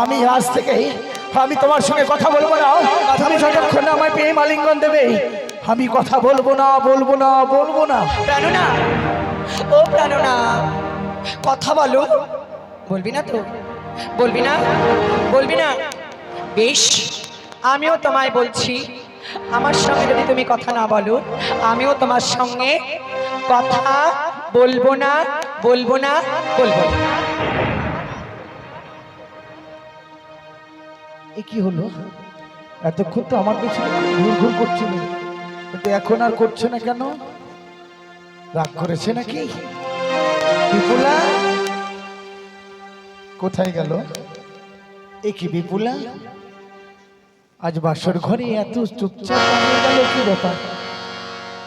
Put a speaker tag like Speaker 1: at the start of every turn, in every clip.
Speaker 1: আমি আজ থেকে আমি তোমার সঙ্গে কথা বলব না। তুমি যতক্ষণ না আমায় প্রেম আলিঙ্গন দেবে আমি কথা বলব না বলব না বলব না।
Speaker 2: প্রাণনা ও প্রাণনা কথা বলো। বলবি না তো? বলবি না? বলবি না? বেশ আমিও তোমায় বলছি আমার সঙ্গে যদি তুমি কথা না বলো আমিও তোমার সঙ্গে কথা বলব না বলব না বলব না।
Speaker 1: এ কি হলো? এতক্ষণ তো আমার পেছনে ঘুর ঘুর করছিল কিন্তু এখন আর করছে না কেন? রাগ করেছে নাকি? বিপুলা, কোথায় গেল? এ কি বিপুলা? আজ বাসর ঘরে এত চুপচাপ গেল কি ব্যাপার?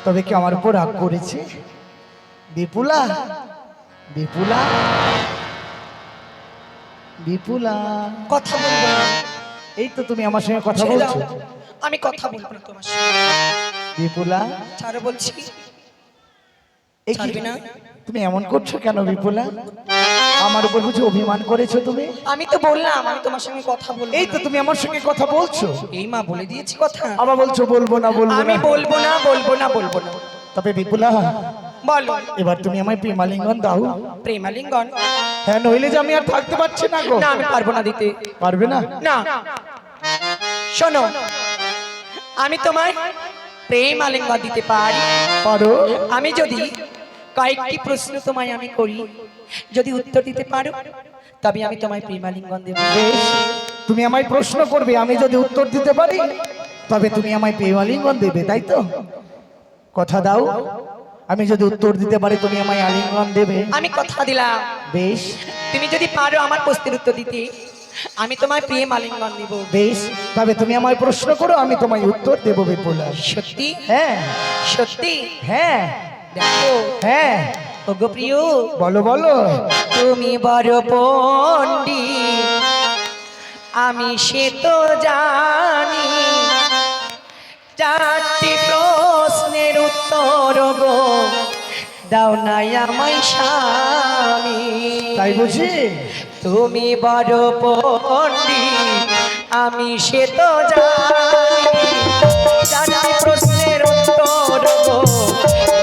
Speaker 1: তবে কি আমার উপর রাগ করেছে? বিপুলা বিপুলা বিপুলা,
Speaker 2: কথা বলব
Speaker 1: এই তো তুমি আমার সঙ্গে কথা। বলছো।
Speaker 2: আমি কথা বলব না তোমার সঙ্গে।
Speaker 1: বিপুলা
Speaker 2: ছাড়ো বলছি।
Speaker 1: এ কি?
Speaker 2: না?
Speaker 1: তুমি এমন করছ কেন বিপুলা? আমার উপর বুঝে অভিমান করেছ তুমি?
Speaker 2: আমি তো বললাম আমি তোমার সঙ্গে কথা বলব
Speaker 1: এই তো তুমি আমার সঙ্গে কথা বলছো।
Speaker 2: এই মা বলে দিয়েছি কথা।
Speaker 1: আবার বলছো বলব না বলব
Speaker 2: আমি বলব না বলব না বলব না।
Speaker 1: তবে বিপুলা
Speaker 2: বলো।
Speaker 1: এবার তুমি আমায় প্রেমালিঙ্গন দাও।
Speaker 2: প্রেমালিঙ্গন?
Speaker 1: হ্যাঁ নইলে যে আমি আর থাকতে পারছি না গো।
Speaker 2: না আমি পারব না দিতে।
Speaker 1: পারবে না?
Speaker 2: না। শোনো আমি তোমায় প্রেম আলিঙ্গন দিতে পারি।
Speaker 1: পারো।
Speaker 2: আমি যদি কয়েকটি প্রশ্ন তোমায় আমি করি যদি উত্তর দিতে পারো তবে আমি তোমায় প্রেমালিঙ্গন দেব।
Speaker 1: বেশ তুমি আমায় প্রশ্ন করবে আমি যদি উত্তর দিতে পারি তবে তুমি আমায় প্রেমালিঙ্গন দেবে তাই তো? কথা দাও আমি যদি উত্তর দিতে পারি তুমি আমায় আলিঙ্গন দেবে।
Speaker 2: আমি কথা দিলাম।
Speaker 1: বেশ।
Speaker 2: তুমি যদি পারো আমার প্রশ্নের উত্তর দিতে আমি তোমায় প্রেম আলিঙ্গন দেব।
Speaker 1: বেশ তবে তুমি আমায় প্রশ্ন করো আমি তোমায় উত্তর দেবো বিপুলা।
Speaker 2: সত্যি?
Speaker 1: হ্যাঁ।
Speaker 2: সত্যি?
Speaker 1: হ্যাঁ।
Speaker 2: দেখো।
Speaker 1: হ্যাঁ।
Speaker 2: ওগো প্রিয়।
Speaker 1: বলো বলো।
Speaker 2: তুমি বড় পন্ডি আমি সে তো জানি। চারটি প্রশ্নের উত্তর গো। দাও নাই আমায় স্বামী।
Speaker 1: তাই বুঝি?
Speaker 2: তুমি বড় পন্ডি আমি সে তো জানি। প্রশ্নের উত্তর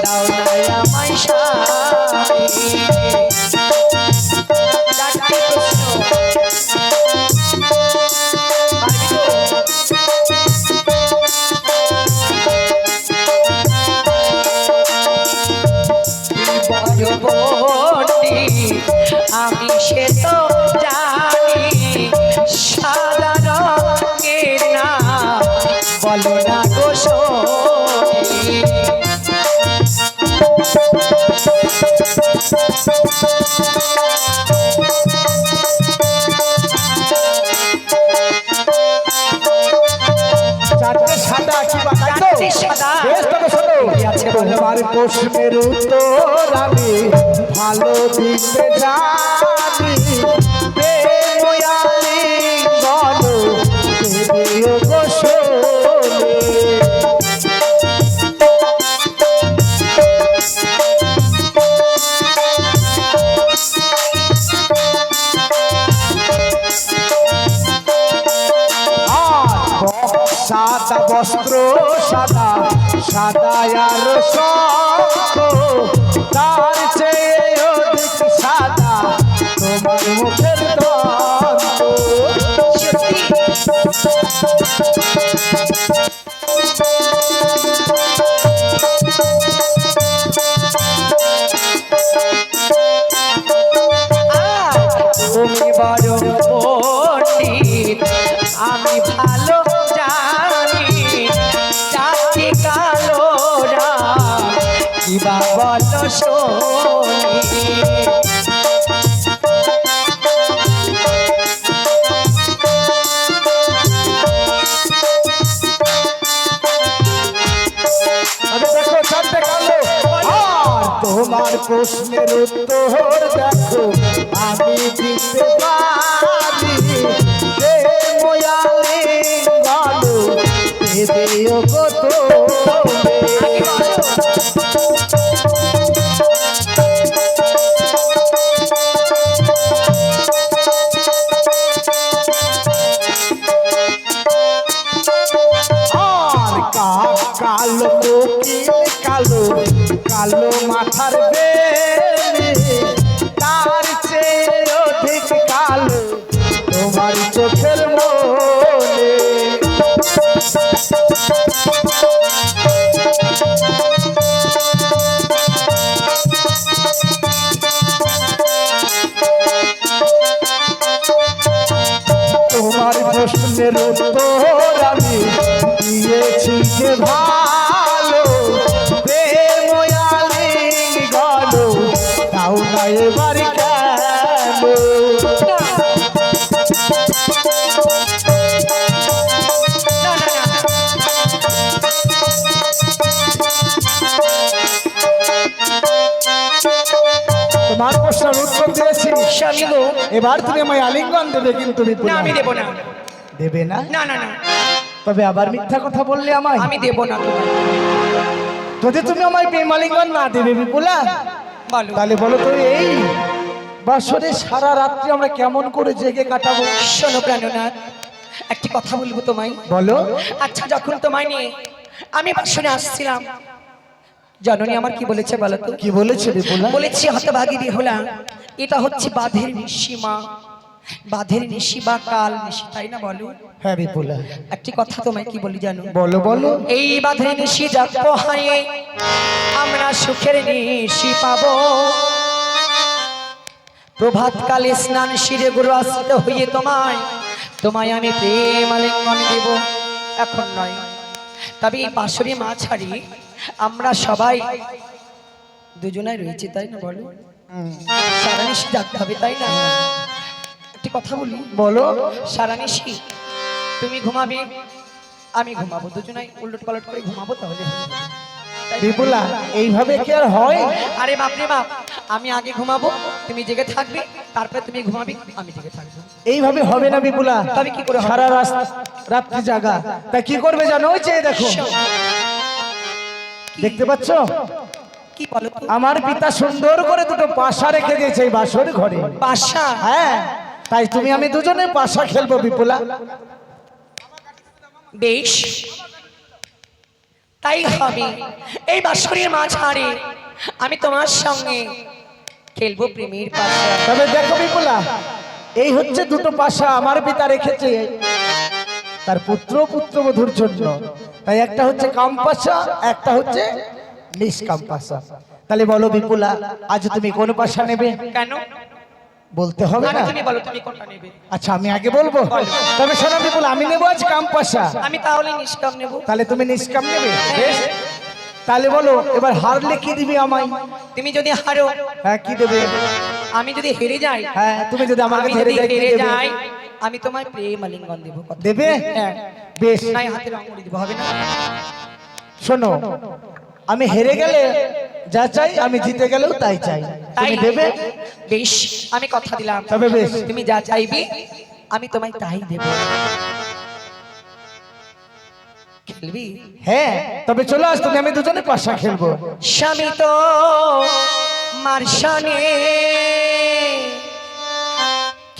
Speaker 2: দাও নাই আমায় স্বামী
Speaker 1: তোমার প্রশ্নের উত্তর আমি ভালো দিতে জানি সাদা সাদা আর শঙ্খ প্রশ্নের উত্তর দেখো। আমি দিতে পারি। রে মোয়ালে ভালো দেও গো কালো কালো মাথার প্রশ্নের উত্তর আমি। দিয়েছি যে ভালো গলো। তাও না এবার তোমার প্রশ্নের উত্তর দিয়েছি। এবার তুমি আমায় আলিঙ্গন দেবে কিন্তু
Speaker 2: না আমি দেব না।
Speaker 1: দেবে না?
Speaker 2: না না না।
Speaker 1: তবে আবার মিথ্যা কথা বললে আমায়?
Speaker 2: আমি দেব না
Speaker 1: যদি তুমি আমায় প্রেম আলিঙ্গন না দেবে বিপুলা তাহলে বলো তো এই বাসরে সারা রাত্রি আমরা কেমন করে জেগে কাটাবো?
Speaker 2: শোনো প্রাণনাথ একটি কথা বলব তোমায়।
Speaker 1: বলো।
Speaker 2: আচ্ছা যখন তোমায় নিয়ে আমি বাসনে আসছিলাম জননী আমার কি বলেছে বলো তো?
Speaker 1: কি বলেছে বিপুলা?
Speaker 2: বলেছি হতভাগী বিহলা এটা হচ্ছে বাঁধের নিশিমা। বাঁধের নিশি বা কাল নিশি তাই না বলো?
Speaker 1: হ্যাঁ বিপুলা।
Speaker 2: একটি কথা তোমায় কি বলি জানো?
Speaker 1: বলো বলো।
Speaker 2: এই বাঁধের নিশি যাক পোহায়ে আমরা সুখের নিশি পাবো। প্রভাত কালে স্নান শিরে গুরু আশ্রিত হইয়ে তোমায় তোমায় আমি প্রেম আলিঙ্গন দেব। এখন নয়। তবে এই পাশরি মা ছাড়ি আমরা সবাই দুজনাই রয়েছে তাই না বলো? সারা নিশি জাগতে হবে তাই না? কথা বলি?
Speaker 1: বলো।
Speaker 2: সারা নিশি। তুমি ঘুমাবে? আমি ঘুমাবো। দুজনাই উল্লট পালট করে ঘুমাবো তাহলে?
Speaker 1: বিপুলা এইভাবে কি আর হয়?
Speaker 2: আরে বাপ রে বাপ আমি আগে ঘুমাবো তুমি জেগে থাকবে তারপরে তুমি ঘুমাবি আমি জেগে থাকব।
Speaker 1: এইভাবে হবে না বিপুলা।
Speaker 2: তবে কি করে?
Speaker 1: সারা রাত- রাত্রি জাগা। তা কি করবে জানো? ওই যে দেখো। দেখতে পাচ্ছ?
Speaker 2: কি বলো
Speaker 1: আমার পিতা সুন্দর করে দুটো পাশা রেখে দিয়েছে এই বাসর ঘরে।
Speaker 2: পাশা?
Speaker 1: হ্যাঁ। তাই তুমি আমি দুজনে পাশা খেলব বিপুলা।
Speaker 2: বেশ। তাই হবে। এই বাসরের মাঝারে আমি তোমার সঙ্গে খেলব প্রেমের পাশা।
Speaker 1: তবে দেখো বিপুলা এই হচ্ছে দুটো পাশা আমার পিতা রেখেছে তার পুত্র পুত্রবধূর জন্য। তাই একটা হচ্ছে কাম পাশা একটা হচ্ছে নিষ্কাম পাশা তাহলে বলো বিপুলা আজ তুমি কোন পাশা নেবে?
Speaker 2: কেন?
Speaker 1: বলতে হবে না।
Speaker 2: তুমি বলো তুমি কোনটা নেবে?
Speaker 1: আচ্ছা আমি আগে বলব? তবে শোনো আমি বিপুল আমি নেব আজ কাম পাশা
Speaker 2: আমি তাহলে নিষ্কাম নেব।
Speaker 1: তাহলে তুমি নিষ্কাম নেবে? বেশ। তাহলে বলো এবার হারলে কি দিবি আমায়।
Speaker 2: তুমি যদি হারো
Speaker 1: হ্যাঁ কি দেবে?
Speaker 2: আমি যদি হেরে যাই
Speaker 1: হ্যাঁ তুমি যদি আমাকে
Speaker 2: আমি
Speaker 1: হেরে যাই কি দেবে?
Speaker 2: আমি তোমায় প্রেম আলিঙ্গন দেবো।
Speaker 1: দেবে?
Speaker 2: হ্যাঁ।
Speaker 1: বেশ।
Speaker 2: নাই হাতের আঙুলি দেবো হবে না?
Speaker 1: শোনো আমি হেরে গেলে যা চাই আমি জিতে গেলেও তাই চাই।
Speaker 2: তাই
Speaker 1: তুমি দেবে
Speaker 2: বেশ আমি কথা দিলাম।
Speaker 1: তবে বেশ।
Speaker 2: তুমি যা চাইবে আমি তোমায় তাই দেব। খেলবি?
Speaker 1: হ্যাঁ তবে চলে তুমি আমি দুজনে পাশা খেলব।
Speaker 2: স্বামী তো মার্শনে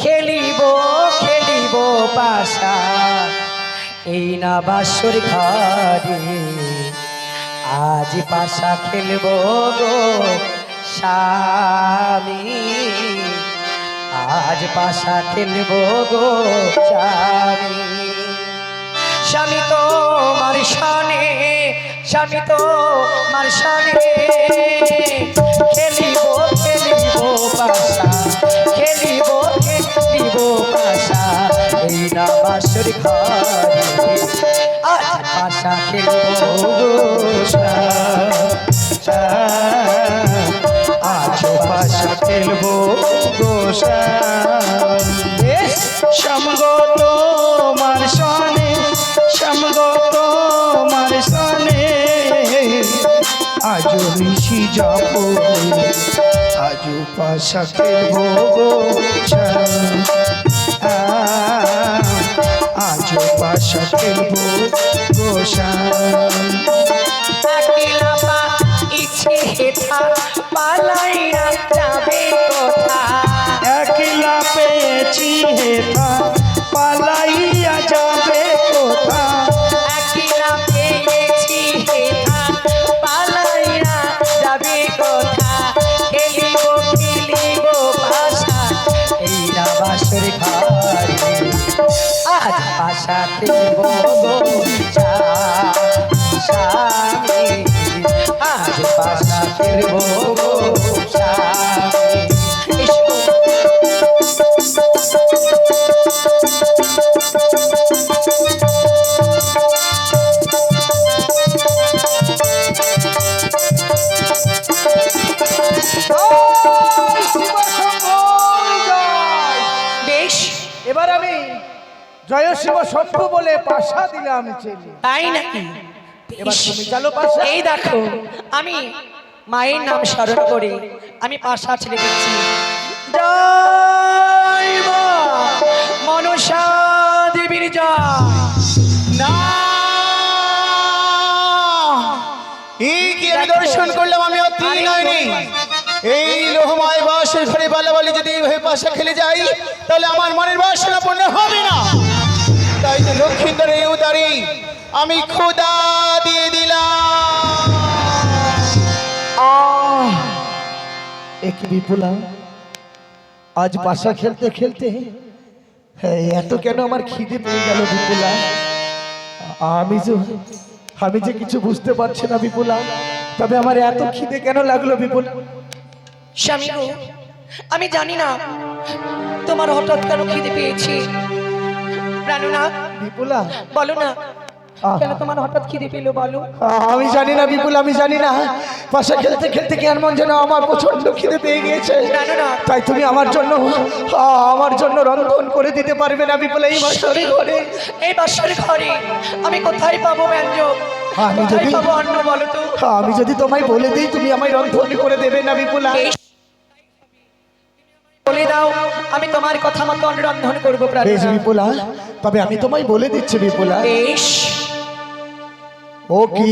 Speaker 2: খেলিব খেলিব পাশা। এই না বাসর ঘরে আজ পাশা খেলব গো স্বামী। আজ পাশা খেলব গো স্বামী। স্বামী তো মার্শানে স্বামী তো মার্শানে খেলিব খেলিব পাশা, খেলিব খেলিব পাশা। এই না বাসর ঘরে আজ পাশা খেলব
Speaker 3: আজ পাশা খেলব গোসাই সমগত মার সনে সমগত মার সনে আজ নিশি যাব আজ পাশা খেলব আজ পাশা খেলব গোসাই
Speaker 2: একলা পা ইচ্ছে হেথা পালাইয়া যাবে কোথা
Speaker 3: একলা পেয়েছি হেথা, পালাইয়া যাবে কোথা?
Speaker 1: এবার আমি জয় শিব শম্ভু বলে পাশা দিলাম
Speaker 2: তাই নাকি?
Speaker 1: এবার তুমি চালো পাশা।
Speaker 2: এই দেখো আমি মায়ের নাম স্মরণ করে। আমি পাশা ছেড়ে দিচ্ছি। জয় মা মনসা দেবীর জয়।
Speaker 3: না। দর্শন করলাম? আমি অতি নয়নি এই লোহময় বাসের ঘরে বালাবালি যদি এইভাবে পাশা খেলে যাই তাহলে আমার মনের বাসনা পূর্ণ হবে না। তাই তো লক্ষ্মীন্দরের উদারি আমি খোদা দিয়ে দিলাম।
Speaker 1: এক বিপুলা। আজ পাশা খেলতে খেলতে হ্যাঁ, এত কেন আমার খিদে পেয়ে গেল বিপুলা? আমি যে আমি যে কিছু বুঝতে পারছি না বিপুলা তবে আমার এত খিদে কেন লাগল বিপুলা?
Speaker 2: স্বামী গো আমি জানি না তোমার হঠাৎ কেন খিদে পেয়েছি। প্রাণনাথ
Speaker 1: বিপুলা
Speaker 2: বলো না। কেন তোমার হঠাৎ খিদে পেল বলো।
Speaker 1: আমি জানি না বিপুল আমি জানি না। পাশা খেলতে খেলতে কি এমন যেন আমার প্রচণ্ড খিদে পেয়ে গিয়েছে। তাই তুমি আমার জন্য আমার জন্য রন্ধন করে দিতে পারবে না বিপুল এই মাসের ঘরে।
Speaker 2: এই বাসর ঘরে আমি কোথায় পাবো ব্যঞ্জক
Speaker 1: আমি যদি- আমি যদি তোমায় বলে দিই তুমি আমায় রন্ধন করে দেবে না বিপুলা।
Speaker 2: বলে দাও আমি তোমার কথা মতো রন্ধন করব
Speaker 1: বিপুলা তবে আমি তোমায় বলে দিচ্ছি বিপুলা।
Speaker 2: বেশ।
Speaker 1: ও কি